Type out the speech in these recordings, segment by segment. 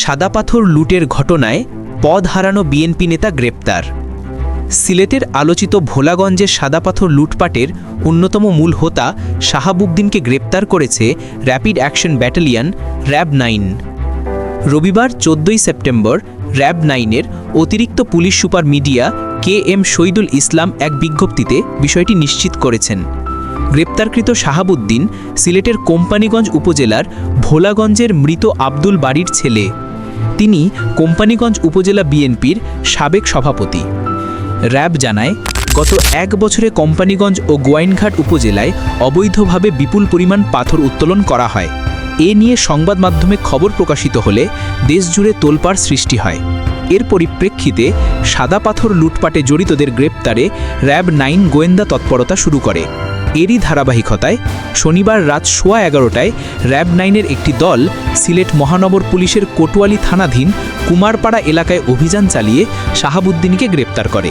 সাদা পাথর লুটের ঘটনায় পদ হারানো বিএনপি নেতা গ্রেপ্তার। সিলেটের আলোচিত ভোলাগঞ্জের সাদা পাথর লুটপাটের অন্যতম মূল হোতা শাহাবুদ্দিনকে গ্রেপ্তার করেছে rapid action battalion RAB nine. রবিবার চোদ্দই সেপ্টেম্বর র্যাব নাইনের অতিরিক্ত police super media K M Shahidul Islam এক বিজ্ঞপ্তিতে বিষয়টি নিশ্চিত করেছেন। গ্রেপ্তারকৃত শাহাবুদ্দিন সিলেটের কোম্পানিগঞ্জ উপজেলার ভোলাগঞ্জের মৃত আব্দুল বাড়ির ছেলে। তিনি কোম্পানিগঞ্জ উপজেলা বিএনপির সাবেক সভাপতি। র্যাব জানায়, গত এক বছরে কোম্পানিগঞ্জ ও গোয়াইনঘাট উপজেলায় অবৈধভাবে বিপুল পরিমাণ পাথর উত্তোলন করা হয়। এ নিয়ে সংবাদ মাধ্যমে খবর প্রকাশিত হলে দেশজুড়ে তোলপাড় সৃষ্টি হয়। এর পরিপ্রেক্ষিতে সাদা পাথর লুটপাটে জড়িতদের গ্রেপ্তারে র্যাব নাইন গোয়েন্দা তৎপরতা শুরু করে। এরই ধারাবাহিকতায় শনিবার রাত সোয়া এগারোটায় র্যাব নাইনের একটি দল সিলেট মহানগর পুলিশের কোটওয়ালি থানাধীন কুমারপাড়া এলাকায় অভিযান চালিয়ে শাহাবুদ্দিনকে গ্রেপ্তার করে।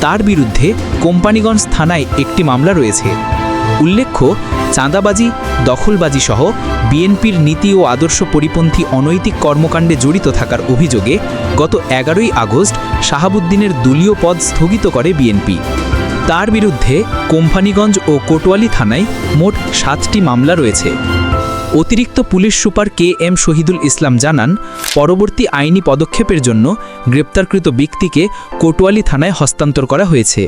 তার বিরুদ্ধে কোম্পানিগঞ্জ থানায় একটি মামলা রয়েছে। উল্লেখ্য, চাঁদাবাজি, দখলবাজি সহ বিএনপির নীতি ও আদর্শ পরিপন্থী অনৈতিক কর্মকাণ্ডে জড়িত থাকার অভিযোগে গত এগারোই আগস্ট শাহাবুদ্দিনের দলীয় পদ স্থগিত করে বিএনপি। তার বিরুদ্ধে কোম্পানিগঞ্জ ও কোটোয়ালি থানায় মোট সাতটি মামলা রয়েছে। অতিরিক্ত police super K M Shahidul Islam জানান, পরবর্তী আইনি পদক্ষেপের জন্য গ্রেপ্তারকৃত ব্যক্তিকে কোটোয়ালি থানায় হস্তান্তর করা হয়েছে।